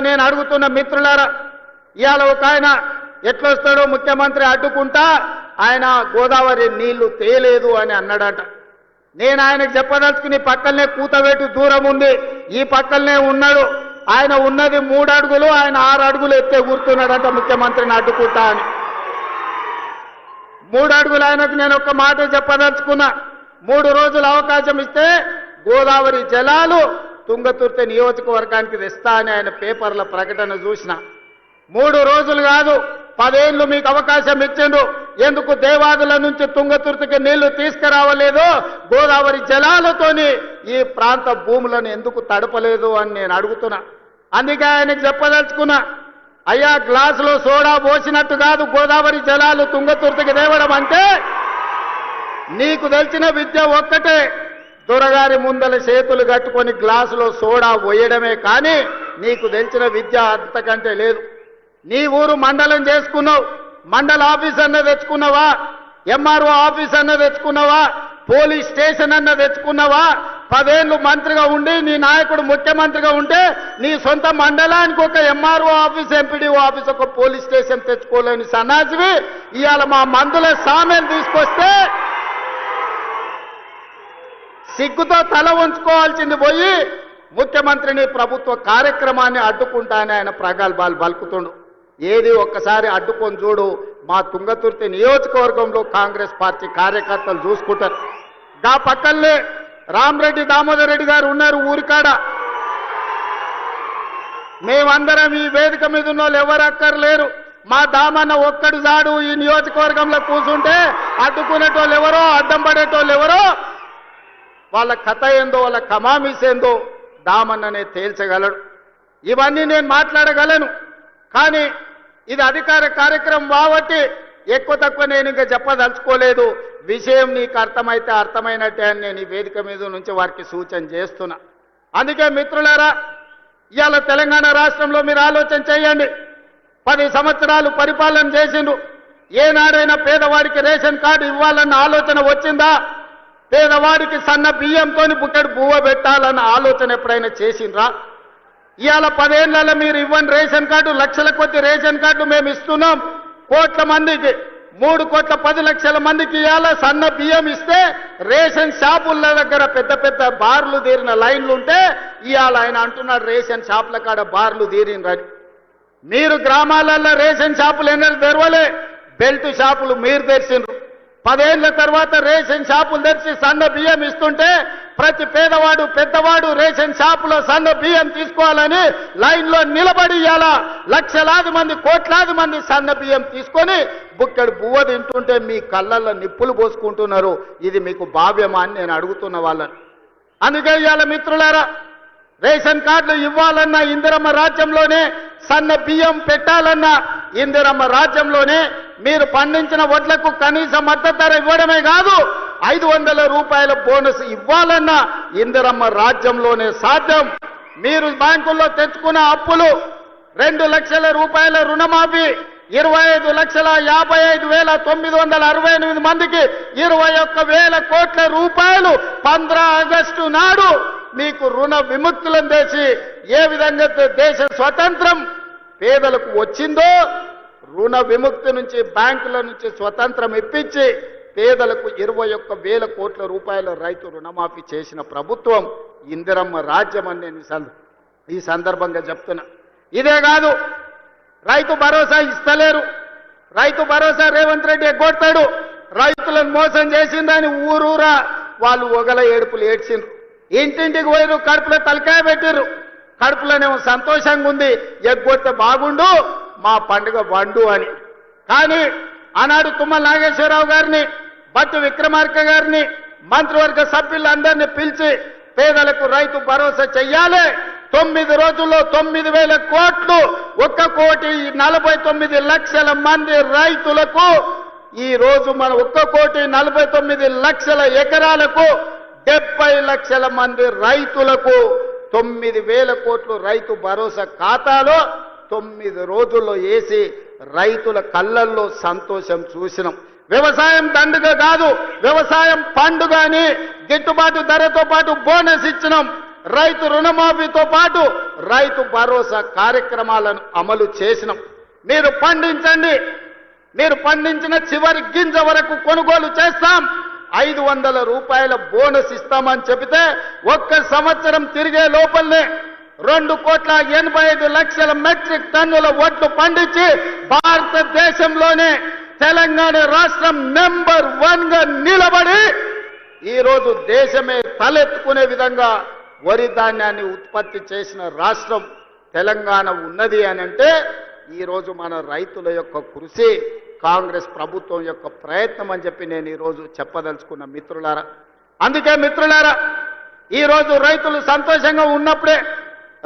నేను అడుగుతున్న మిత్రులారా ఇవాళ ఒక ఆయన ఎట్లొస్తాడో ముఖ్యమంత్రి అడ్డుకుంటా ఆయన గోదావరి నీళ్ళు తేలేదు అని అన్నాడట. నేను ఆయనకు చెప్పదలుచుకుని పక్కనే కూతబెట్టి దూరం ఉంది. ఈ పక్కనే ఉన్నాడు. ఆయన ఉన్నది మూడు అడుగులు ఆయన ఆరు అడుగులు ఎత్తే కూర్చున్నాడంట ముఖ్యమంత్రిని అడ్డుకుంటా అని. మూడు అడుగులు ఆయనకు నేను ఒక మాట చెప్పదలుచుకున్నా. మూడు రోజులు అవకాశం ఇస్తే గోదావరి జలాలు తుంగతుర్తి నియోజకవర్గానికి తెస్తా అని ఆయన పేపర్ల ప్రకటన చూసిన. మూడు రోజులు కాదు పదేళ్ళు మీకు అవకాశం ఇచ్చిండు ఎందుకు దేవాదుల నుంచి తుంగతుర్తికి నీళ్ళు తీసుకురావలేదు? గోదావరి జలాలతోని ఈ ప్రాంత భూములను ఎందుకు తడపలేదు అని నేను అడుగుతున్నా. అందుకే ఆయనకు చెప్పదలుచుకున్నా. అయ్యా గ్లాసులో సోడా పోసినట్టు కాదు గోదావరి జలాలు తుంగతుర్తికి తేవడం అంటే నీకు తెలిసిన విద్య ఒక్కటే. దొరగారి ముందల చేతులు కట్టుకొని గ్లాసులో సోడా పోయడమే కానీ నీకు తెలిసిన విద్య అంతకంటే లేదు. నీ ఊరు మండలం చేసుకున్నావు. మండల ఆఫీస్ అన్న తెచ్చుకున్నావా ఎంఆర్ఓ ఆఫీస్ అన్న తెచ్చుకున్నావా పోలీస్ స్టేషన్ అన్న తెచ్చుకున్నావా పదేళ్ళు మంత్రిగా ఉండి నీ నాయకుడు ముఖ్యమంత్రిగా ఉంటే నీ సొంత మండలానికి ఒక ఎంఆర్ఓ ఆఫీస్ ఎంపీడీఓ ఆఫీస్ ఒక పోలీస్ స్టేషన్ తెచ్చుకోలేని సన్నాసివి. ఇవాళ మా మందుల సామెను తీసుకొస్తే సిగ్గుతో తల ఉంచుకోవాల్సింది పోయి ముఖ్యమంత్రిని ప్రభుత్వ కార్యక్రమాన్ని అడ్డుకుంటానే ఆయన ప్రగల్భాలు పలుకుతుండు ఏది ఒక్కసారి అడ్డుకొని చూడు మా తుంగతుర్తి నియోజకవర్గంలో కాంగ్రెస్ పార్టీ కార్యకర్తలు చూసుకుంటారు. గా పక్కల్లే రామరెడ్డి దామోదర్ రెడ్డి గారు ఉన్నారు ఊరికాడ. మేమందరం ఈ వేదిక మీద ఉన్న వాళ్ళు ఎవరు అక్కర్లేరు. మా దామన్న ఒక్కడు జాడు ఈ నియోజకవర్గంలో కూర్చుంటే అడ్డుకునేటోళ్ళు ఎవరో అడ్డం పడేటోళ్ళు ఎవరో వాళ్ళ కథ ఏందో వాళ్ళ కమామిస్ ఏందో దామన్ననే తేల్చగలడు. ఇవన్నీ నేను మాట్లాడగలను. కానీ ఇది అధికార కార్యక్రమం కాబట్టి ఎక్కువ తక్కువ నేను ఇంకా చెప్పదలుచుకోలేదు. విషయం నీకు అర్థమైతే అర్థమైనట్టే అని నేను ఈ వేదిక మీద నుంచి వారికి సూచన చేస్తున్నా. అందుకే మిత్రులారా ఇవాళ తెలంగాణ రాష్ట్రంలో మీరు ఆలోచన చేయండి. పది సంవత్సరాలు పరిపాలన చేసిండు. ఏనాడైనా పేదవాడికి రేషన్ కార్డు ఇవ్వాలన్న ఆలోచన వచ్చిందా? పేదవాడికి సన్న బియ్యంతో బుట్టెడు బువ్వ పెట్టాలన్న ఆలోచన ఎప్పుడైనా చేసిండ్రా? ఇవాళ పదేళ్ళలో మీరు ఇవ్వండి రేషన్ కార్డు లక్షల కొద్ది రేషన్ కార్డు మేము ఇస్తున్నాం. కోట్ల మందికి మూడు కోట్ల పది లక్షల మందికి ఇవాళ సన్న బియ్యం ఇస్తే రేషన్ షాపుల దగ్గర పెద్ద పెద్ద బార్లు తీరిన లైన్లు ఉంటే ఇవాళ ఆయన అంటున్నాడు రేషన్ షాపుల కాడ బార్లు తీరినరని మీరు గ్రామాలలో రేషన్ షాపులు ఎన్నడూ తెరవలే. బెల్ట్ షాపులు మీరు తెరిచిండ్రు. పదేళ్ళ తర్వాత రేషన్ షాపులు తెరిచి సన్న బియ్యం ఇస్తుంటే ప్రతి పేదవాడు పెద్దవాడు రేషన్ షాపులో సన్న బియ్యం తీసుకోవాలని లైన్లో నిలబడి ఇవాళ లక్షలాది మంది కోట్లాది మంది సన్న బియ్యం తీసుకొని బుక్కెడు బువ్వ తింటుంటే మీ కళ్ళల్లో నిప్పులు పోసుకుంటున్నారు. ఇది మీకు భావ్యమా అని నేను అడుగుతున్న వాళ్ళని. అందుకే ఇవాళ మిత్రులారా రేషన్ కార్డులు ఇవ్వాలన్నా ఇందిరమ్మ రాజ్యంలోనే సన్న బియ్యం పెట్టాలన్నా ఇందిరమ్మ రాజ్యంలోనే మీరు పండించిన వడ్లకు కనీస మద్దతు ధర ఇవ్వడమే కాదు ఐదు వందల రూపాయల బోనస్ ఇవ్వాలన్న ఇందిరమ్మ రాజ్యంలోనే సాధ్యం. మీరు బ్యాంకుల్లో తెచ్చుకున్న అప్పులు రెండు లక్షల రూపాయల రుణమాఫీ ఇరవై ఐదు లక్షల యాభై ఐదు వేల తొమ్మిది వందల అరవై ఎనిమిది మందికి ఇరవై ఒక్క వేల కోట్ల రూపాయలు పంద్ర ఆగస్టు నాడు మీకు రుణ విముక్తులను చేసి ఏ విధంగా దేశ స్వతంత్రం పేదలకు వచ్చిందో రుణ విముక్తి నుంచి బ్యాంకుల నుంచి స్వతంత్రం ఇప్పించి పేదలకు ఇరవై ఒక్క వేల కోట్ల రూపాయల రైతు రుణమాఫీ చేసిన ప్రభుత్వం ఇందిరమ్మ రాజ్యం అని నేను ఈ సందర్భంగా చెప్తున్నా. ఇదే కాదు రైతు భరోసా ఇస్తలేరు. రైతు భరోసా రేవంత్ రెడ్డి ఎగ్గొడతాడు. రైతులను మోసం చేసిందని ఊరూరా వాళ్ళు ఒగల ఏడుపులు ఏడ్చిండ్రు. ఇంటింటికి పోయిరు కడుపులో తలకాయ పెట్టిర్రు. కడుపులోనేమో సంతోషంగా ఉంది ఎగ్గొడితే బాగుండు మా పండుగ వండు అని. కానీ ఆనాడు తుమ్మల నాగేశ్వరరావు గారిని బట్టి విక్రమార్క గారిని మంత్రివర్గ సభ్యులందరినీ పిలిచి పేదలకు రైతు భరోసా చెయ్యాలి. తొమ్మిది రోజుల్లో తొమ్మిది వేల కోట్లు ఒక్క కోటి నలభై తొమ్మిది లక్షల మంది రైతులకు ఈ రోజు మన ఒక్క కోటి నలభై తొమ్మిది లక్షల ఎకరాలకు డెబ్బై లక్షల మంది రైతులకు తొమ్మిది వేల కోట్లు రైతు భరోసా ఖాతాలో తొమ్మిది రోజుల్లో వేసి రైతుల కళ్ళల్లో సంతోషం చూసినాం. వ్యవసాయం దండుగ కాదు వ్యవసాయం పండుగ అని గిట్టుబాటు ధరతో పాటు బోనస్ ఇచ్చినాం. రైతు రుణమాఫీతో పాటు రైతు భరోసా కార్యక్రమాలను అమలు చేసినాం. మీరు పండించండి మీరు పండించిన చివరి గింజ వరకు కొనుగోలు చేస్తాం. ఐదు వందల రూపాయల బోనస్ ఇస్తామని చెబితే ఒక్క సంవత్సరం తిరిగే లోపలనే రెండు కోట్ల ఎనభై ఐదు లక్షల మెట్రిక్ టన్నుల వడ్లు పండించి భారతదేశంలోనే తెలంగాణ రాష్ట్రం నెంబర్ వన్గా నిలబడి ఈరోజు దేశమే తలెత్తుకునే విధంగా వరి ధాన్యాన్ని ఉత్పత్తి చేసిన రాష్ట్రం తెలంగాణ ఉన్నది అని అంటే ఈరోజు మన రైతుల యొక్క కృషి కాంగ్రెస్ ప్రభుత్వం యొక్క ప్రయత్నం అని చెప్పి నేను ఈరోజు చెప్పదలుచుకున్న మిత్రులారా. అందుకే మిత్రులారా ఈరోజు రైతులు సంతోషంగా ఉన్నప్పుడే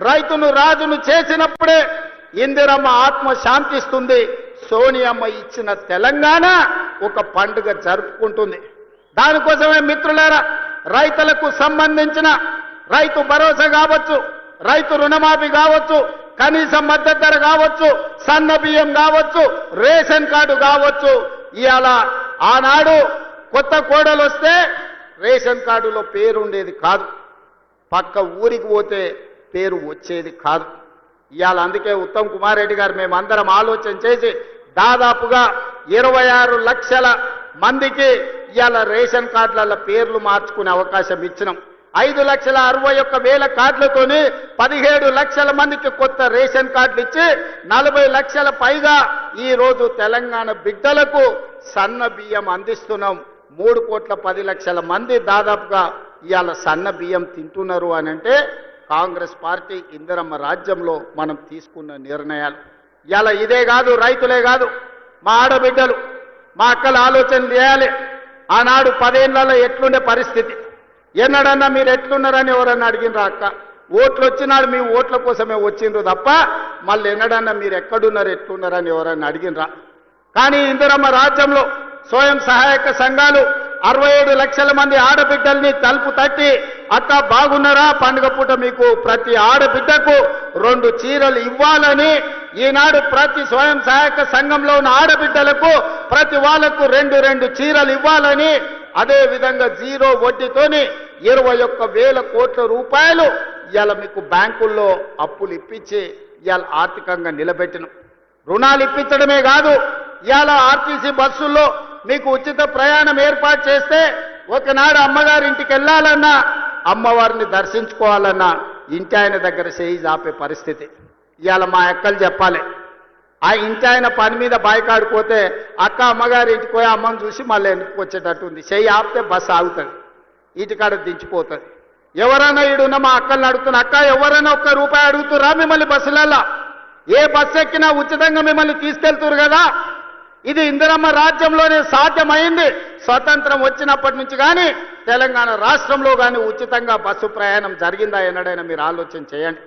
రైతును రాజును చేసినప్పుడే ఇందిరమ్మ ఆత్మ శాంతిస్తుంది సోనియమ్మ ఇచ్చిన తెలంగాణ ఒక పండుగ జరుపుకుంటుంది. దానికోసమే మిత్రులారా రైతులకు సంబంధించిన రైతు భరోసా కావచ్చు రైతు రుణమాఫీ కావచ్చు కనీసం మద్దతు ధర కావచ్చు సన్న బియ్యం కావచ్చు రేషన్ కార్డు కావచ్చు. ఇవాళ ఆనాడు కొత్త కోడలు వస్తే రేషన్ కార్డులో పేరు ఉండేది కాదు. పక్క ఊరికి పోతే పేరు వచ్చేది కాదు. ఇవాళ అందుకే ఉత్తమ్ కుమార్ రెడ్డి గారు మేమందరం ఆలోచన చేసి దాదాపుగా ఇరవై ఆరు లక్షల మందికి ఇవాళ రేషన్ కార్డులలో పేర్లు మార్చుకునే అవకాశం ఇచ్చినాం. ఐదు లక్షల అరవై ఒక్క వేల కార్డులతోని పదిహేడు లక్షల మందికి కొత్త రేషన్ కార్డులు ఇచ్చి నలభై లక్షల పైగా ఈరోజు తెలంగాణ బిడ్డలకు సన్న బియ్యం అందిస్తున్నాం. మూడు కోట్ల పది లక్షల మంది దాదాపుగా ఇవాళ సన్న బియ్యం తింటున్నారు అని అంటే కాంగ్రెస్ పార్టీ ఇందిరమ్మ రాజ్యంలో మనం తీసుకున్న నిర్ణయాలు. ఇవాళ ఇదే కాదు రైతులే కాదు మా ఆడబిడ్డలు మా అక్కల ఆలోచన చేయాలి. ఆనాడు పదేళ్ళలో ఎట్లుండే పరిస్థితి? ఎన్నడన్నా మీరు ఎట్లున్నారని ఎవరన్నా అడిగినరా అక్క? ఓట్లు వచ్చినాడు మీ ఓట్ల కోసమే వచ్చిండ్రు తప్ప మళ్ళీ ఎన్నడన్నా మీరు ఎక్కడున్నారు ఎట్లున్నారని ఎవరన్నా అడిగినరా? కానీ ఇందిరమ్మ రాజ్యంలో స్వయం సహాయక సంఘాలు అరవై ఏడు లక్షల మంది ఆడబిడ్డల్ని తలుపు తట్టి అక్క బాగున్నారా? పండుగ పూట మీకు ప్రతి ఆడబిడ్డకు రెండు చీరలు ఇవ్వాలని ఈనాడు ప్రతి స్వయం సహాయక సంఘంలో ఉన్న ఆడబిడ్డలకు ప్రతి వాళ్ళకు రెండు రెండు చీరలు ఇవ్వాలని అదే విధంగా జీరో వడ్డీతోని ఇరవై ఒక్క వేల కోట్ల రూపాయలు ఇవాళ మీకు బ్యాంకుల్లో అప్పులు ఇప్పించి ఇవాళ ఆర్థికంగా నిలబెట్టిన. రుణాలు ఇప్పించడమే కాదు ఇవాళ ఆర్టీసీ బస్సుల్లో మీకు ఉచిత ప్రయాణం ఏర్పాటు చేస్తే ఒకనాడు అమ్మగారి ఇంటికి వెళ్ళాలన్నా అమ్మవారిని దర్శించుకోవాలన్నా ఇంటి ఆయన దగ్గర చేయి జాపే పరిస్థితి. ఇవాళ మా అక్కలు చెప్పాలి ఆ ఇంటి ఆయన పని మీద బాయికాడిపోతే అక్క అమ్మగారి ఇంటికి పోయి అమ్మని చూసి మళ్ళీ వెనక్కి వచ్చేటట్టు ఉంది? చెయ్యి ఆపితే బస్సు ఆగుతుంది. ఇటుకాడ దించిపోతుంది. ఎవరైనా ఈడున్న మా అక్కల్ని అడుగుతున్న అక్క ఎవరైనా ఒక్క రూపాయి అడుగుతురా మిమ్మల్ని బస్సులలో ఏ బస్సు ఎక్కినా ఉచితంగా మిమ్మల్ని తీసుకెళ్తురు కదా? ఇది ఇందిరమ్మ రాజ్యంలోనే సాధ్యమైంది. స్వతంత్రం వచ్చినప్పటి నుంచి కానీ తెలంగాణ రాష్ట్రంలో కానీ ఉచితంగా బస్సు ప్రయాణం జరిగిందా? ఎన్నడైనా మీరు ఆలోచన చేయండి.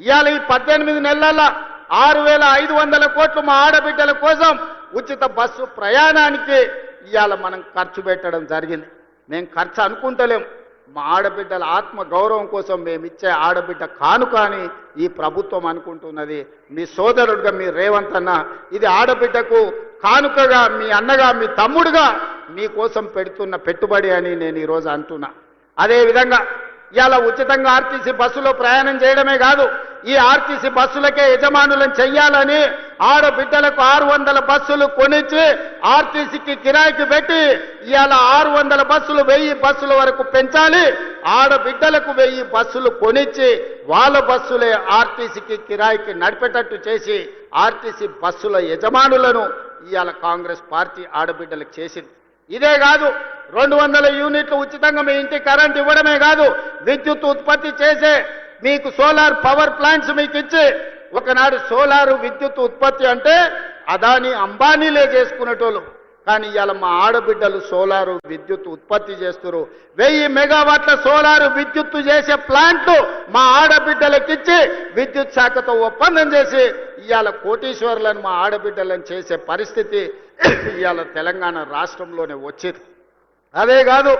ఇవాళ ఈ పద్దెనిమిది నెలల ఆరు వేల ఐదు వందల కోట్లు మా ఆడబిడ్డల కోసం ఉచిత బస్సు ప్రయాణానికి ఇవాళ మనం ఖర్చు పెట్టడం జరిగింది. మేము ఖర్చు అనుకుంటలేం. మా ఆడబిడ్డల ఆత్మ గౌరవం కోసం మేము ఇచ్చే ఆడబిడ్డ కానుక అని ఈ ప్రభుత్వం అనుకుంటున్నది. మీ సోదరుడుగా మీ రేవంత్ అన్న ఇది ఆడబిడ్డకు కానుకగా మీ అన్నగా మీ తమ్ముడుగా మీకోసం పెడుతున్న పెట్టుబడి అని నేను ఈరోజు అంటున్నా. అదే ఇలా ఉచితంగా ఆర్టీసీ బస్సులో ప్రయాణం చేయడమే కాదు ఈ ఆర్టీసీ బస్సులకే యజమానులను చెయ్యాలని ఆడబిడ్డలకు ఆరు వందల బస్సులు కొనిచ్చి ఆర్టీసీకి కిరాయికి పెట్టి ఇవాళ ఆరు వందల బస్సులు వెయ్యి బస్సుల వరకు పెంచాలి. ఆడబిడ్డలకు వెయ్యి బస్సులు కొనిచ్చి వాళ్ళ బస్సులే ఆర్టీసీకి కిరాయికి నడిపేటట్టు చేసి ఆర్టీసీ బస్సుల యజమానులను ఇవాళ కాంగ్రెస్ పార్టీ ఆడబిడ్డలకు చేసింది. ఇదే కాదు రెండు వందల యూనిట్లు ఉచితంగా మీ ఇంటికి కరెంట్ ఇవ్వడమే కాదు విద్యుత్ ఉత్పత్తి చేసే మీకు సోలార్ పవర్ ప్లాంట్స్ మీకు ఇచ్చి ఒకనాడు సోలారు విద్యుత్ ఉత్పత్తి అంటే అదాని అంబానీలే చేసుకునేటోళ్ళు. కానీ ఇవాళ మా ఆడబిడ్డలు సోలారు విద్యుత్ ఉత్పత్తి చేస్తున్నారు వెయ్యి మెగావాట్ల సోలారు విద్యుత్తు చేసే ప్లాంట్ మా ఆడబిడ్డలకిచ్చి విద్యుత్ శాఖతో ఒప్పందం చేసి ఇవాళ కోటీశ్వరులను మా ఆడబిడ్డలను చేసే పరిస్థితి ఇవాళ తెలంగాణ రాష్ట్రంలోనే వచ్చేది. అదే కాదు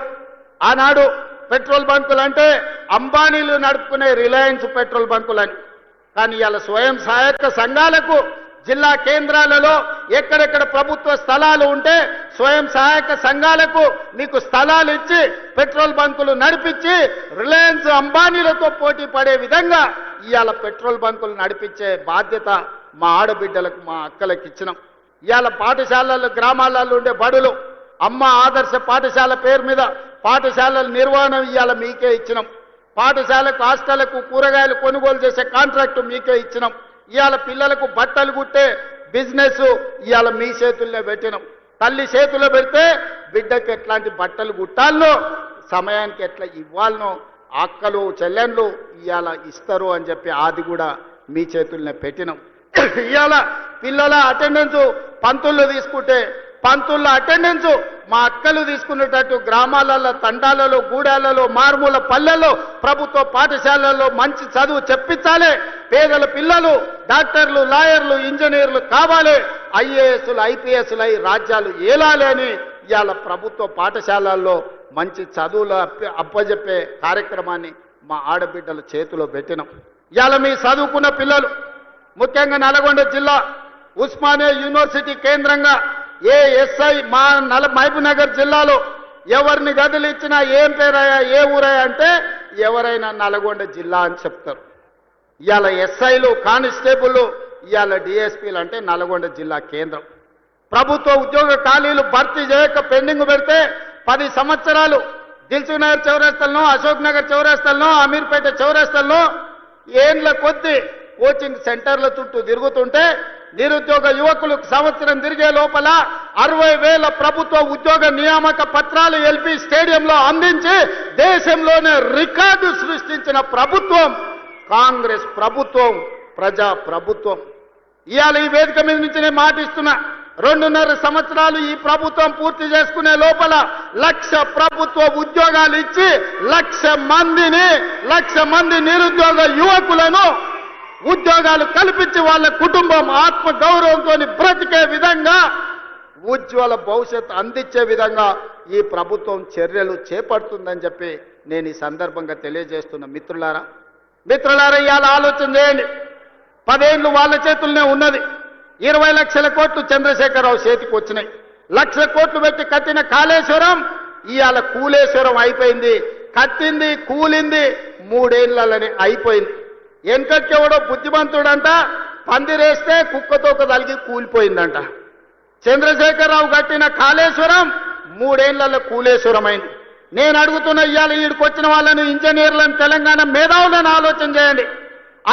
ఆనాడు పెట్రోల్ బంకులు అంటే అంబానీలు నడుపుకునే రిలయన్స్ పెట్రోల్ బంకులని. కానీ ఇవాళ స్వయం సహాయక సంఘాలకు జిల్లా కేంద్రాలలో ఎక్కడెక్కడ ప్రభుత్వ స్థలాలు ఉంటే స్వయం సహాయక సంఘాలకు మీకు స్థలాలు ఇచ్చి పెట్రోల్ బంకులు నడిపించి రిలయన్స్ అంబానీలతో పోటీ పడే విధంగా ఇవాళ పెట్రోల్ బంకులు నడిపించే బాధ్యత మా ఆడబిడ్డలకు మా అక్కలకు ఇచ్చినాం. ఇవాళ పాఠశాలలు గ్రామాలలో ఉండే బడులు అమ్మ ఆదర్శ పాఠశాల పేరు మీద పాఠశాలల నిర్వహణ ఇవాళ మీకే ఇచ్చినాం. పాఠశాలకు హాస్టళ్ళకు కూరగాయలు కొనుగోలు చేసే కాంట్రాక్టు మీకే ఇచ్చినాం. ఇవాళ పిల్లలకు బట్టలు కుట్టే బిజినెస్ ఇవాళ మీ చేతుల్లో పెట్టినాం. తల్లి చేతుల్లో పెడితే బిడ్డకి ఎట్లాంటి బట్టలు కుట్టాలనో సమయానికి ఎట్లా ఇవ్వాలనో అక్కలు చెల్లెన్లు ఇవాళ ఇస్తారు అని చెప్పి అది కూడా మీ చేతుల్నే పెట్టినాం. ఇవాళ పిల్లల అటెండెన్స్ పంతుల్లో తీసుకుంటే పంతుళ్ళ అటెండెన్స్ మా అక్కలు తీసుకునేటట్టు గ్రామాలలో తండాలలో గూడాలలో మారుమూల పల్లెల్లో ప్రభుత్వ పాఠశాలల్లో మంచి చదువు చెప్పించాలి. పేదల పిల్లలు డాక్టర్లు లాయర్లు ఇంజనీర్లు కావాలి. ఐఏఎస్లు ఐపీఎస్లు అయి రాజ్యాలు ఏలాలి అని ఇవాళ ప్రభుత్వ పాఠశాలల్లో మంచి చదువులు అప్ప- అప్పజెప్పే కార్యక్రమాన్ని మా ఆడబిడ్డల చేతిలో పెట్టినాం. ఇవాళ మీ చదువుకున్న పిల్లలు ముఖ్యంగా నల్గొండ జిల్లా ఉస్మానియా యూనివర్సిటీ కేంద్రంగా ఏ ఎస్ఐ మా నల మహబూబ్నగర్ జిల్లాలో ఎవరిని గదిలిచ్చినా ఏం పేరయ్యా ఏ ఊరయ్యా అంటే ఎవరైనా నల్గొండ జిల్లా అని చెప్తారు. ఇవాళ ఎస్ఐలు కానిస్టేబుల్ ఇవాళ డిఎస్పీలు అంటే నల్గొండ జిల్లా కేంద్రం. ప్రభుత్వ ఉద్యోగ ఖాళీలు భర్తీ చేయక పెండింగ్ పెడితే పది సంవత్సరాలు దిల్సుఖ్ నగర్ చౌరస్తల్లో అశోక్ నగర్ చౌరస్తల్లో అమీర్పేట చౌరస్తల్లో ఏండ్ల కొద్ది కోచింగ్ సెంటర్ల చుట్టూ తిరుగుతుంటే నిరుద్యోగ యువకులు సంవత్సరం తిరిగే లోపల అరవై వేల ప్రభుత్వ ఉద్యోగ నియామక పత్రాలు ఎల్పి స్టేడియంలో అందించి దేశంలోనే రికార్డు సృష్టించిన ప్రభుత్వం కాంగ్రెస్ ప్రభుత్వం ప్రజా ప్రభుత్వం. ఇవాళ ఈ వేదిక మీద నుంచి నేను మాటిస్తున్నా రెండున్నర సంవత్సరాలు ఈ ప్రభుత్వం పూర్తి చేసుకునే లోపల లక్ష ప్రభుత్వ ఉద్యోగాలు ఇచ్చి లక్ష మందిని లక్ష మంది నిరుద్యోగ యువకులను ఉద్యోగాలు కల్పించి వాళ్ళ కుటుంబం ఆత్మ గౌరవంతో బ్రతికే విధంగా ఉజ్వల భవిష్యత్ అందించే విధంగా ఈ ప్రభుత్వం చర్యలు చేపడుతుందని చెప్పి నేను ఈ సందర్భంగా తెలియజేస్తున్న మిత్రులారా. మిత్రులారా ఇవాళ ఆలోచన చేయండి. పదేళ్ళు వాళ్ళ చేతుల్లోనే ఉన్నది. ఇరవై లక్షల కోట్లు చంద్రశేఖరరావు చేతికి వచ్చినాయి. లక్ష కోట్లు పెట్టి కట్టిన కాళేశ్వరం ఇవాళ కూలేశ్వరం అయిపోయింది. కట్టింది కూలింది మూడేళ్ళనే అయిపోయింది. వెనకకెవడో బుద్ధిమంతుడంట పందిరేస్తే కుక్కతోక తలిగి కూలిపోయిందంట. చంద్రశేఖరరావు కట్టిన కాళేశ్వరం మూడేళ్ళలో కూలేశ్వరం అయింది నేను అడుగుతున్న ఇవాళ ఈడికి వచ్చిన వాళ్ళని ఇంజనీర్లను తెలంగాణ మేధావులను ఆలోచన చేయండి.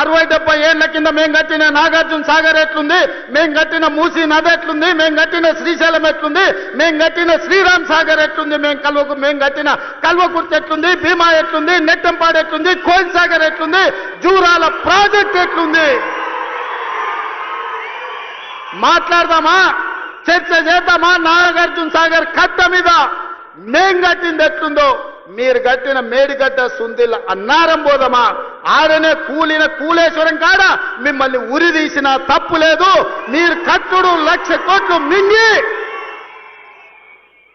అరవై డెబ్బై ఏళ్ళ కింద మేము కట్టిన నాగార్జున సాగర్ ఎట్లుంది? మేము కట్టిన మూసీ నది ఎట్లుంది? మేము కట్టిన శ్రీశైలం ఎట్లుంది? మేము కట్టిన శ్రీరామ్ సాగర్ ఎట్లుంది? మేము కల్వకు మేము కట్టిన కల్వకుర్తి ఎట్లుంది? భీమా ఎట్లుంది? నెట్టంపాడు ఎట్లుంది? కోయిన్ సాగర్ ఎట్లుంది? జూరాల ప్రాజెక్ట్ ఎట్లుంది? మాట్లాడదామా? చర్చ చేద్దామా? నాగార్జున సాగర్ కట్ట మీద మేం కట్టింది ఎట్లుందో? మీరు కట్టిన మేడిగడ్డ సుందిల్ అన్నారం పోదమా ఆడనే కూలిన కూలేశ్వరం కాడ? మిమ్మల్ని ఉరి తీసిన తప్పు లేదు. మీరు కట్టుడు లక్ష కోట్లు మింగి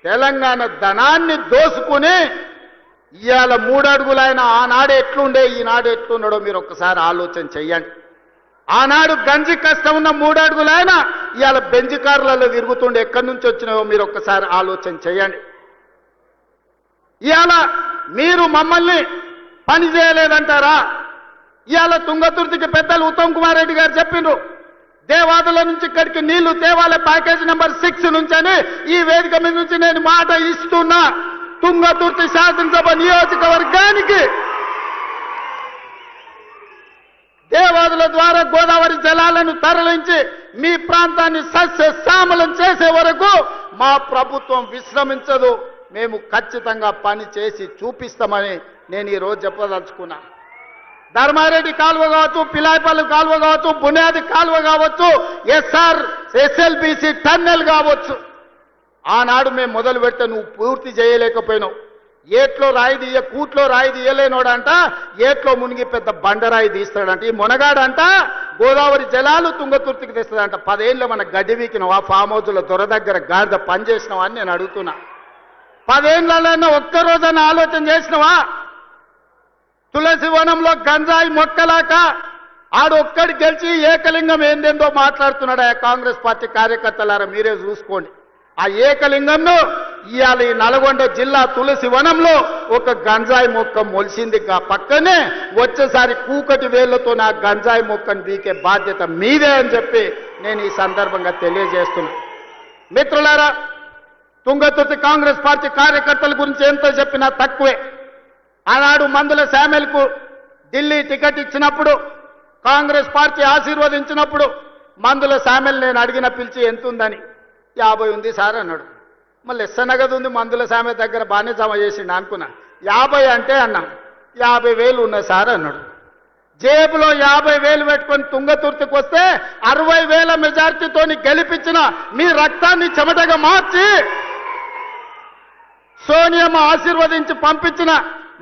తెలంగాణ ధనాన్ని దోసుకుని ఇవాళ మూడడుగులైన ఆనాడు ఎట్లుండే ఈనాడు ఎట్లున్నాడో మీరు ఒక్కసారి ఆలోచన చెయ్యండి. ఆనాడు గంజి కష్టం ఉన్న మూడడుగులైన ఇవాళ బెంజికారులలో తిరుగుతుండే ఎక్కడి నుంచి వచ్చినాయో మీరు ఒక్కసారి ఆలోచన చేయండి ఇవాళ మీరు మమ్మల్ని పని చేయలేదంటారా? ఇవాళ తుంగతుర్తికి పెద్దలు ఉత్తమ్ కుమార్ రెడ్డి గారు చెప్పిండ్రు. దేవాదుల నుంచి ఇక్కడికి నీళ్ళు తేవాలే ప్యాకేజ్ నెంబర్ సిక్స్ నుంచి అని ఈ వేదిక మీద నుంచి నేను మాట ఇస్తున్నా. తుంగతుర్తి శాసనసభ నియోజకవర్గానికి దేవాదుల ద్వారా గోదావరి జలాలను తరలించి మీ ప్రాంతాన్ని సస్య శ్యామలం చేసే వరకు మా ప్రభుత్వం విశ్రమించదు. మేము ఖచ్చితంగా పని చేసి చూపిస్తామని నేను ఈరోజు చెప్పదలుచుకున్నా. ధర్మారెడ్డి కాలువ కావచ్చు పిలాయపల్లి కాలువ కావచ్చు బునియాది కాలువ కావచ్చు ఎస్ఆర్ ఎస్ఎల్బిసి టన్నెల్ కావచ్చు. ఆనాడు మేము మొదలు పెడితే నువ్వు పూర్తి చేయలేకపోయినావు. ఏట్లో రాయి తీయ కూట్లో రాయి తీయలేనోడంట ఏట్లో మునిగి పెద్ద బండరాయి తీస్తాడంట ఈ మునగాడంట గోదావరి జలాలు తుంగతుర్తికి తెస్తాడంట. పదేళ్ళు మన గడ్డి ఆ ఫామ్ హౌజ్లో దొర దగ్గర గాడిద పనిచేసినావు అని నేను అడుగుతున్నా. పదేళ్ళలో ఒక్క రోజున ఆలోచన చేసినవా? తులసి వనంలో గంజాయి మొక్కలాక ఆడు ఒక్కడి గెలిచి ఏకలింగం ఏందేందో మాట్లాడుతున్నాడు ఆ కాంగ్రెస్ పార్టీ కార్యకర్తలారా? మీరే చూసుకోండి. ఆ ఏకలింగంను ఇవాళ ఈ నల్గొండ జిల్లా తులసి వనంలో ఒక గంజాయి మొక్క మొలిసింది. పక్కనే వచ్చేసారి కూకటి వేళ్ళతో నా గంజాయి మొక్కను బీకే బాధ్యత మీదే అని చెప్పి నేను ఈ సందర్భంగా తెలియజేస్తున్నా. మిత్రులారా తుంగతుర్తి కాంగ్రెస్ పార్టీ కార్యకర్తల గురించి ఎంత చెప్పినా తక్కువే. ఆనాడు మందుల శామెల్కు ఢిల్లీ టికెట్ ఇచ్చినప్పుడు కాంగ్రెస్ పార్టీ ఆశీర్వదించినప్పుడు మందుల శామెల్ నేను అడిగిన పిలిచి ఎంత ఉందని యాభై ఉంది సార్ అన్నాడు. మళ్ళీ ఎస్సనగదు ఉంది మందుల సామె దగ్గర బాగానే జమ చేసిండు అనుకున్నా. యాభై అంటే అన్నా. యాభై వేలు ఉన్నాయి సార్ అన్నాడు. జేబులో యాభై వేలు పెట్టుకొని తుంగతుర్తికి వస్తే అరవై వేల మెజార్టీతోని గెలిపించిన మీ రక్తాన్ని చెమటగా మార్చి సోనియమ్మ ఆశీర్వదించి పంపించిన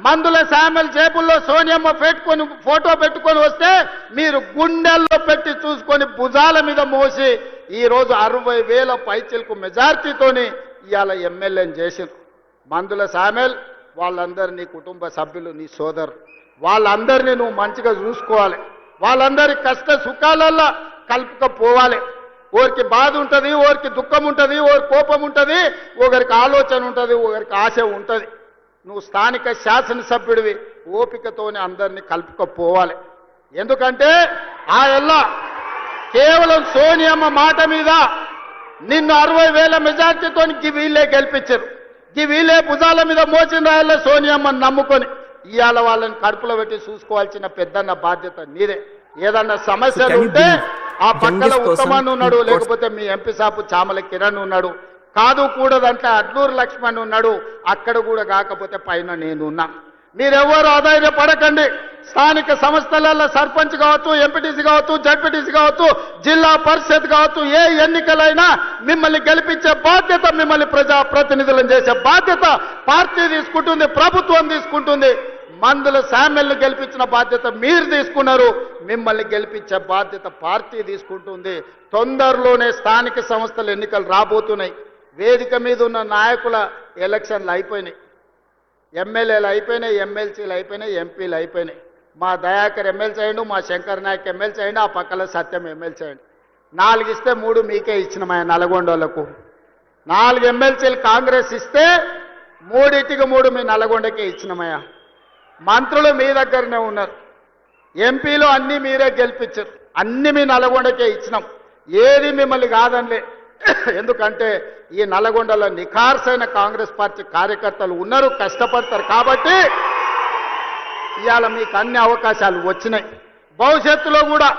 మందుల శామల జేబుల్లో సోనియమ్మ పెట్టుకొని ఫోటో పెట్టుకొని వస్తే మీరు గుండెల్లో పెట్టి చూసుకొని భుజాల మీద మోసి ఈరోజు అరవై వేల పైచీలకు మెజార్టీతోని ఇవాళ ఎమ్మెల్యేని చేసింది మందుల సామెల్ వాళ్ళందరూ నీ కుటుంబ సభ్యులు నీ సోదరు. వాళ్ళందరినీ నువ్వు మంచిగా చూసుకోవాలి. వాళ్ళందరి కష్ట సుఖాలల్లో కలుపుకపోవాలి. ఓరికి బాధ ఉంటుంది ఓరికి దుఃఖం ఉంటుంది ఓరి కోపం ఉంటుంది ఒకరికి ఆలోచన ఉంటుంది ఒకరికి ఆశ ఉంటుంది. నువ్వు స్థానిక శాసనసభ్యుడివి ఓపికతోనే అందరినీ కలుపుకపోవాలి. ఎందుకంటే ఆ ఎల్లా కేవలం సోనియమ్మ మాట మీద నిన్ను అరవై వేల మెజార్టీతో గి వీళ్ళే గెలిపించారు. గి వీళ్ళే భుజాల మీద మోసిన రాయల్లో సోనియమ్మని నమ్ముకొని ఇవాళ వాళ్ళని కడుపులో పెట్టి చూసుకోవాల్సిన పెద్దన్న బాధ్యత నీదే. ఏదన్నా సమస్యలు ఉంటే ఆ పక్కన ఉత్తమాన్ ఉన్నాడు లేకపోతే మీ ఎంపీ సాపు చామల కిరణ్ ఉన్నాడు. కాదు కూడదంటే అడ్లూరు లక్ష్మణ్ ఉన్నాడు. అక్కడ కూడా కాకపోతే పైన నేను ఉన్నా మీరెవ్వరు ఆధారపడకండి. స్థానిక సంస్థలలో సర్పంచ్ కావచ్చు ఎంపీటీసీ కావచ్చు జడ్పీటీసీ కావచ్చు జిల్లా పరిషత్ కావచ్చు ఏ ఎన్నికలైనా మిమ్మల్ని గెలిపించే బాధ్యత మిమ్మల్ని ప్రజా ప్రతినిధులను చేసే బాధ్యత పార్టీ తీసుకుంటుంది ప్రభుత్వం తీసుకుంటుంది. మందుల శామ్యల్ని గెలిపించిన బాధ్యత మీరు తీసుకున్నారు. మిమ్మల్ని గెలిపించే బాధ్యత పార్టీ తీసుకుంటుంది. తొందరలోనే స్థానిక సంస్థల ఎన్నికలు రాబోతున్నాయి. వేదిక మీద ఉన్న నాయకుల ఎలక్షన్లు అయిపోయినాయి. ఎమ్మెల్యేలు అయిపోయినాయి ఎమ్మెల్సీలు అయిపోయినాయి ఎంపీలు అయిపోయినాయి. మా దయాకర్ ఎమ్మెల్సీ అయ్యండు మా శంకర్ నాయక్ ఎమ్మెల్సీ అయ్యండు ఆ పక్కల సత్యం ఎమ్మెల్సీ అయ్యండు. నాలుగు ఇస్తే మూడు మీకే ఇచ్చిన మా నల్గొండలకు నాలుగు ఎమ్మెల్సీలు కాంగ్రెస్ ఇస్తే మూడింటికి మూడు మీ నల్గొండకే ఇచ్చినమయ్యా మంత్రులు మీ దగ్గరనే ఉన్నారు. ఎంపీలు అన్నీ మీరే గెలిపించారు. అన్ని మీ నల్గొండకే ఇచ్చినాం. ఏది మిమ్మల్ని కాదనిలే. ఎందుకంటే ఈ నల్గొండలో నిఖార్సైన కాంగ్రెస్ పార్టీ కార్యకర్తలు ఉన్నారు కష్టపడతారు కాబట్టి ఇవాళ మీకు అన్ని అవకాశాలు వచ్చినాయి. భవిష్యత్తులో కూడా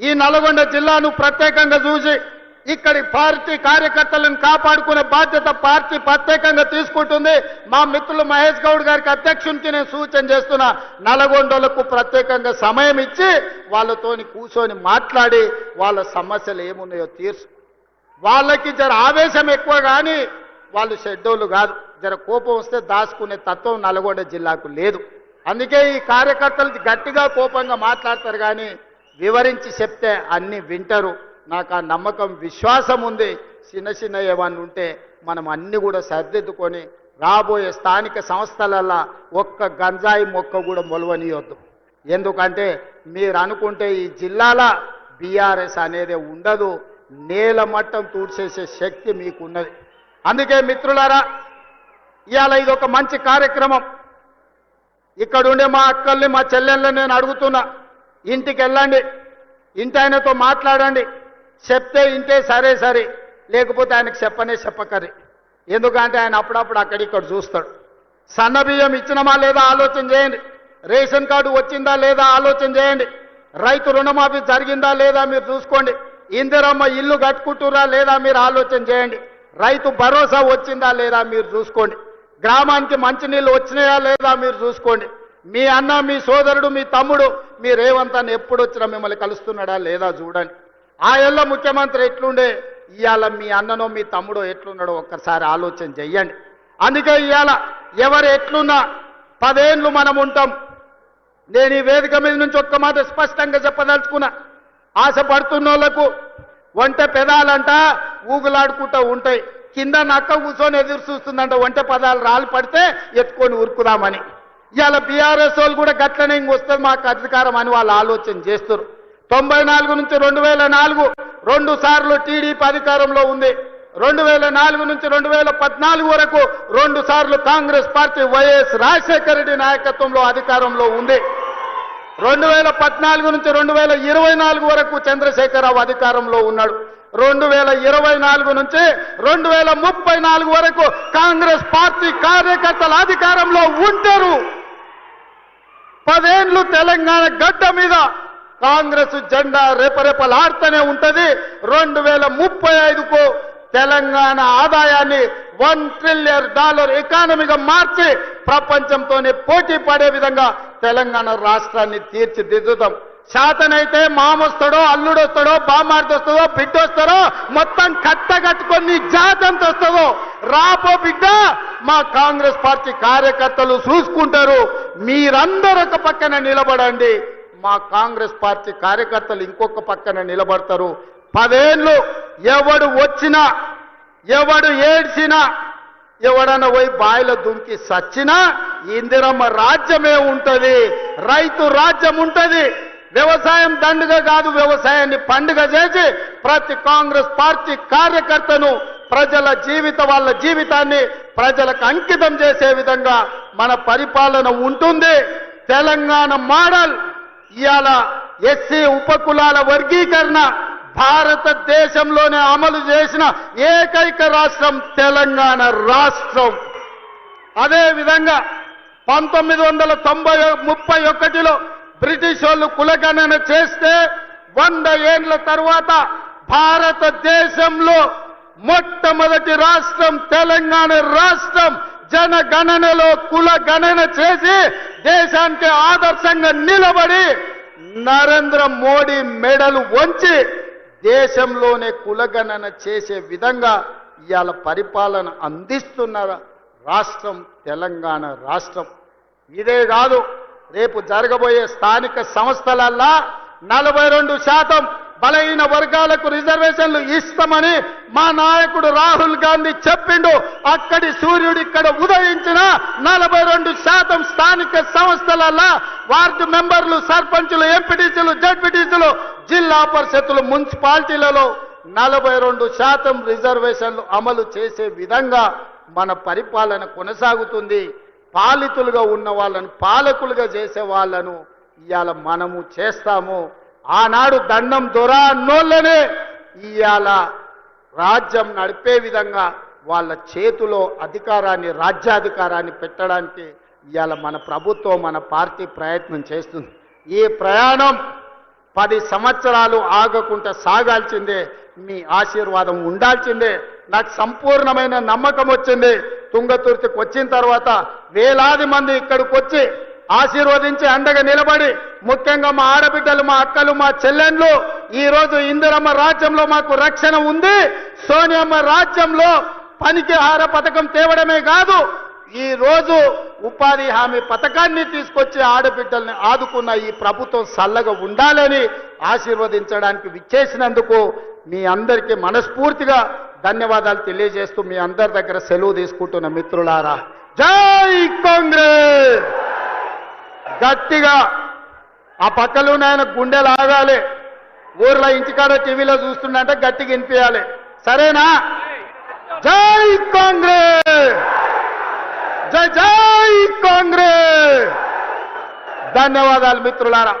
ఈ నల్గొండ జిల్లాను ప్రత్యేకంగా చూసి ఇక్కడి పార్టీ కార్యకర్తలను కాపాడుకునే బాధ్యత పార్టీ ప్రత్యేకంగా తీసుకుంటుంది. మా మిత్రులు మహేష్ గౌడ్ గారికి అధ్యక్షునికి నేను సూచన చేస్తున్నా. నల్గొండలకు ప్రత్యేకంగా సమయం ఇచ్చి వాళ్ళతోని కూర్చొని మాట్లాడి వాళ్ళ సమస్యలు ఏమున్నాయో తీర్చు. వాళ్ళకి జర ఆవేశం ఎక్కువ కానీ వాళ్ళు షెడ్యూల్ కాదు. జర కోపం వస్తే దాచుకునే తత్వం నల్గొండ జిల్లాకు లేదు. అందుకే ఈ కార్యకర్తలు గట్టిగా కోపంగా మాట్లాడతారు కానీ వివరించి చెప్తే అన్ని వింటారు. నాకు ఆ నమ్మకం విశ్వాసం ఉంది. చిన్న చిన్న ఏమన్నా ఉంటే మనం అన్ని కూడా సర్దిద్దుకొని రాబోయే స్థానిక సంస్థలల్లో ఒక్క గంజాయి మొక్క కూడా మొలవనియొద్దు. ఎందుకంటే మీరు అనుకుంటే ఈ జిల్లాల బీఆర్ఎస్ అనేది ఉండదు. నేల మట్టం తూడ్చేసే శక్తి మీకున్నది. అందుకే మిత్రులారా ఇవాళ ఇది ఒక మంచి కార్యక్రమం. ఇక్కడుండే మా అక్కల్ని మా చెల్లెళ్ళని నేను అడుగుతున్నా. ఇంటికి వెళ్ళండి ఇంటి ఆయనతో మాట్లాడండి. చెప్తే ఇంటే సరే సరే లేకపోతే ఆయనకు చెప్పనే చెప్పకరి ఎందుకంటే ఆయన అప్పుడప్పుడు అక్కడిక్కడ చూస్తాడు. సన్న బియ్యం ఇచ్చినమా లేదా ఆలోచన చేయండి. రేషన్ కార్డు వచ్చిందా లేదా ఆలోచన చేయండి. రైతు రుణమాఫీ జరిగిందా లేదా మీరు చూసుకోండి. ఇందిరమ్మ ఇల్లు కట్టుకుంటురా లేదా మీరు ఆలోచన చేయండి. రైతు భరోసా వచ్చిందా లేదా మీరు చూసుకోండి. గ్రామానికి మంచినీళ్ళు వచ్చినాయా లేదా మీరు చూసుకోండి. మీ అన్న మీ సోదరుడు మీ తమ్ముడు మీ రేవంతాన్ని ఎప్పుడు వచ్చినా మిమ్మల్ని కలుస్తున్నాడా లేదా చూడండి. ఆ ముఖ్యమంత్రి ఎట్లుండే? ఇవాళ మీ అన్ననో మీ తమ్ముడో ఎట్లున్నాడో ఒక్కసారి ఆలోచన చెయ్యండి. అందుకే ఇవాళ ఎవరు ఎట్లున్నా పదేండ్లు మనం ఉంటాం. నేను ఈ వేదిక మీద నుంచి ఒక్క మాట స్పష్టంగా చెప్పదలుచుకున్నా. ఆశపడుతున్నోళ్ళకు వంట పెదాలంట ఊగులాడుకుంటూ ఉంటాయి. కింద నక్క కూర్చొని ఎదురు చూస్తుందంట వంట పదాలు రాళ్ళు పడితే ఎత్తుకొని ఉరుకుదామని ఇవాళ బీఆర్ఎస్ వాళ్ళు కూడా గట్లనే ఇంక వస్తుంది మాకు అధికారం అని వాళ్ళు ఆలోచన చేస్తారు తొంభై నాలుగు నుంచి రెండు వేల నాలుగు రెండు సార్లు టీడీపీ అధికారంలో ఉంది. రెండు వేల నాలుగు నుంచి రెండు వేల పద్నాలుగు వరకు రెండు సార్లు కాంగ్రెస్ పార్టీ వైఎస్ రాజశేఖర రెడ్డి నాయకత్వంలో అధికారంలో ఉంది. రెండు వేల పద్నాలుగు నుంచి రెండు వేల ఇరవై నాలుగు వరకు చంద్రశేఖరరావు అధికారంలో ఉన్నాడు. రెండు వేల ఇరవై నాలుగు నుంచి రెండు వేల ముప్పై నాలుగు వరకు కాంగ్రెస్ పార్టీ కార్యకర్తల అధికారంలో ఉంటారు. పదేండ్లు తెలంగాణ గడ్డ మీద కాంగ్రెస్ జెండా రెపరెపలాడుతూనే ఉంటది. రెండు వేల ముప్పై ఐదుకు తెలంగాణ ఆదాయాన్ని వన్ ట్రిలియన్ డాలర్ ఎకానమీగా మార్చి ప్రపంచంతోనే పోటీ పడే విధంగా తెలంగాణ రాష్ట్రాన్ని తీర్చిదిద్దుతాం. శాతనైతే మామొస్తాడో అల్లుడొస్తాడో బామార్ది వస్తుందో బిడ్డ వస్తాడో మొత్తం కట్టగట్టుకొని జాతంత వస్తుందో రాపో బిడ్డ మా కాంగ్రెస్ పార్టీ కార్యకర్తలు చూసుకుంటారు. మీరందరూ ఒక పక్కన నిలబడండి. మా కాంగ్రెస్ పార్టీ కార్యకర్తలు ఇంకొక పక్కన నిలబడతారు. పదేళ్ళు ఎవడు వచ్చినా ఎవడు ఏడ్చినా ఎవడన్నా పోయి బాయిలో దుంకి సచ్చినా ఇందిరమ్మ రాజ్యమే ఉంటుంది రైతు రాజ్యం ఉంటుంది. వ్యవసాయం దండుగ కాదు వ్యవసాయాన్ని పండుగ చేసి ప్రతి కాంగ్రెస్ పార్టీ కార్యకర్తను ప్రజల జీవిత వాళ్ళ జీవితాన్ని ప్రజలకు అంకితం చేసే విధంగా మన పరిపాలన ఉంటుంది. తెలంగాణ మోడల్ ఇవాళ ఎస్సీ ఉపకులాల వర్గీకరణ భారతదేశంలోనే అమలు చేసిన ఏకైక రాష్ట్రం తెలంగాణ రాష్ట్రం. అదేవిధంగా పంతొమ్మిది వందల తొంభై ముప్పై ఒకటిలో బ్రిటిష్ వాళ్ళు కులగణన చేస్తే వంద ఏండ్ల తర్వాత భారతదేశంలో మొట్టమొదటి రాష్ట్రం తెలంగాణ రాష్ట్రం. జనగణనలో కుల గణన చేసి దేశానికి ఆదర్శంగా నిలబడి నరేంద్ర మోడీ మెడలు వంచి దేశంలోనే కులగణన చేసే విధంగా ఇవాళ పరిపాలన అందిస్తున్న రాష్ట్రం తెలంగాణ రాష్ట్రం. ఇదే కాదు రేపు జరగబోయే స్థానిక సంస్థలల్లా నలభై రెండు శాతం బలహీన వర్గాలకు రిజర్వేషన్లు ఇస్తామని మా నాయకుడు రాహుల్ గాంధీ చెప్పిండు. అక్కడి సూర్యుడు ఇక్కడ ఉదయించిన నలభై రెండు శాతం స్థానిక సంస్థలల్లా వార్డు మెంబర్లు సర్పంచులు ఎంపీటీసీలు జడ్పీటీసీలు జిల్లా పరిషత్తులు మున్సిపాలిటీలలో నలభై రెండు శాతం రిజర్వేషన్లు అమలు చేసే విధంగా మన పరిపాలన కొనసాగుతుంది. పాలితులుగా ఉన్న వాళ్ళను పాలకులుగా చేసే వాళ్ళను ఇవాళ మనము చేస్తాము. ఆనాడు దండం దొర అన్నోళ్ళనే ఇవాళ రాజ్యం నడిపే విధంగా వాళ్ళ చేతిలో అధికారాన్ని రాజ్యాధికారాన్ని పెట్టడానికి ఇవాళ మన ప్రభుత్వం మన పార్టీ ప్రయత్నం చేస్తుంది. ఈ ప్రయాణం పది సంవత్సరాలు ఆగకుండా సాగాల్సిందే. మీ ఆశీర్వాదం ఉండాల్సిందే. నాకు సంపూర్ణమైన నమ్మకం వచ్చింది. తుంగతుర్తికి వచ్చిన తర్వాత వేలాది మంది ఇక్కడికి వచ్చి ఆశీర్వదించి అండగా నిలబడి ముఖ్యంగా మా ఆడబిడ్డలు మా అక్కలు మా చెల్లెండ్లు ఈ రోజు ఇందిరమ్మ రాజ్యంలో మాకు రక్షణ ఉంది. సోనియమ్మ రాజ్యంలో పనికి ఆహార పథకం తేవడమే కాదు ఈ రోజు ఉపాధి హామీ పథకాన్ని తీసుకొచ్చి ఆడబిడ్డల్ని ఆదుకున్న ఈ ప్రభుత్వం చల్లగా ఉండాలని ఆశీర్వదించడానికి విచ్చేసినందుకు మీ అందరికీ మనస్ఫూర్తిగా ధన్యవాదాలు తెలియజేస్తూ మీ అందరి దగ్గర సెలవు తీసుకుంటున్న మిత్రులారా. జై కాంగ్రెస్! గట్టిగా ఆ పక్కలోనే ఆయన గుండెలు ఆగాలి ఊర్లో ఇంటికాడ టీవీలో చూస్తుండంటే గట్టిగా వినిపించాలి సరేనా? జై కాంగ్రెస్! జై జై కాంగ్రెస్! ధన్యవాదాలు మిత్రులారా.